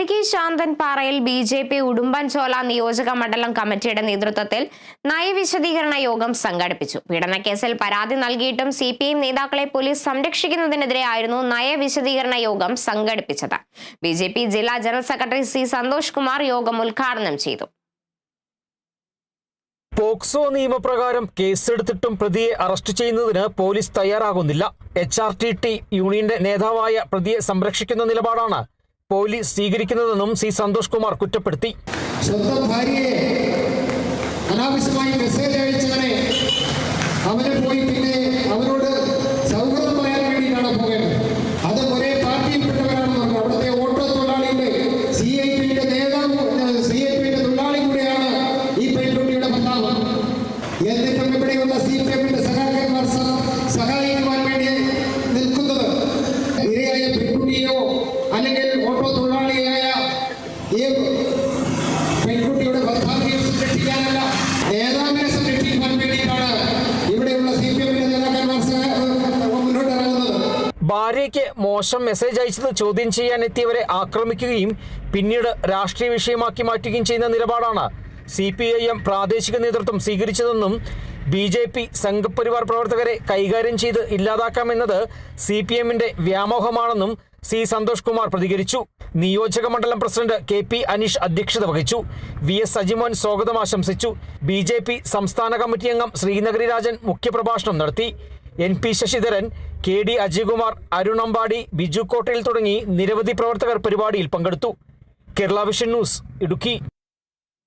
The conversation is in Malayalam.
ഇടുക്കി ശാന്തൻപാറയിൽ ബി ജെ പി ഉടുമ്പൻചോല നിയോജക മണ്ഡലം കമ്മിറ്റിയുടെ നേതൃത്വത്തിൽ നയവിശദീകരണ യോഗം സംഘടിപ്പിച്ചു. പീഡനക്കേസിൽ പരാതി നൽകിയിട്ടും സി പി എം നേതാക്കളെ പോലീസ് സംരക്ഷിക്കുന്നതിനെതിരെ ആയിരുന്നു നയവിശദീകരണ യോഗം സംഘടിപ്പിച്ചത്. ബി ജെ പി ജില്ലാ general secretary C Santhosh Kumar യോഗം ഉദ്ഘാടനം ചെയ്തു. പോക്സോ നിയമപ്രകാരം കേസെടുത്തിട്ടും പ്രതിയെ അറസ്റ്റ് ചെയ്യുന്നതിന് പോലീസ് തയ്യാറാകുന്നില്ല. എച്ച് ആർ ടി ടി യൂണിയന്റെ നേതാവായ പ്രതിയെ സംരക്ഷിക്കുന്ന നിലപാടാണ് പോലീസ് സ്വീകരിക്കുന്നതെന്നും സി സന്തോഷ് കുമാർ കുറ്റപ്പെടുത്തി. സ്വന്തം ഭാര്യയെ അനാവശ്യമായി മെസ്സേജ് അയച്ചവനെ അവനെ പോയി പിന്നെ അവരോട് സൗഹൃദം പറയാൻ വേണ്ടിയിട്ടാണ് പോകേണ്ടത് ഈ എന്നിട്ടും ഇവിടെയുള്ള സി പി എമ്മിന്റെ സംരക്ഷിക്കാനല്ല ഭാര്യയ്ക്ക് മോശം മെസ്സേജ് അയച്ചത് ചോദ്യം ചെയ്യാൻ എത്തിയവരെ ആക്രമിക്കുകയും പിന്നീട് രാഷ്ട്രീയ വിഷയമാക്കി മാറ്റുകയും ചെയ്യുന്ന നിലപാടാണ് സി പി ഐ എം പ്രാദേശിക നേതൃത്വം സ്വീകരിച്ചതെന്നും ബി ജെ പി സംഘപരിവാർ പ്രവർത്തകരെ കൈകാര്യം ചെയ്ത് ഇല്ലാതാക്കാമെന്നത് സി പി എമ്മിന്റെ വ്യാമോഹമാണെന്നും സി സന്തോഷ് കുമാർ പ്രതികരിച്ചു. നിയോജക മണ്ഡലം പ്രസിഡന്റ് കെ പി അനീഷ് അധ്യക്ഷത വഹിച്ചു. വി എസ് സജിമോൻ സ്വാഗതം ആശംസിച്ചു. ബി ജെ പി സംസ്ഥാന കമ്മിറ്റി അംഗം ശ്രീനഗരി രാജൻ മുഖ്യപ്രഭാഷണം നടത്തി. N P Sasidharan K D Ajaykumar Arun Ambadi Biju Kottayil തുടങ്ങി നിരവധി പ്രവർത്തകർ പരിപാടിയിൽ പങ്കെടുത്തു. Kerala vision news Idukki.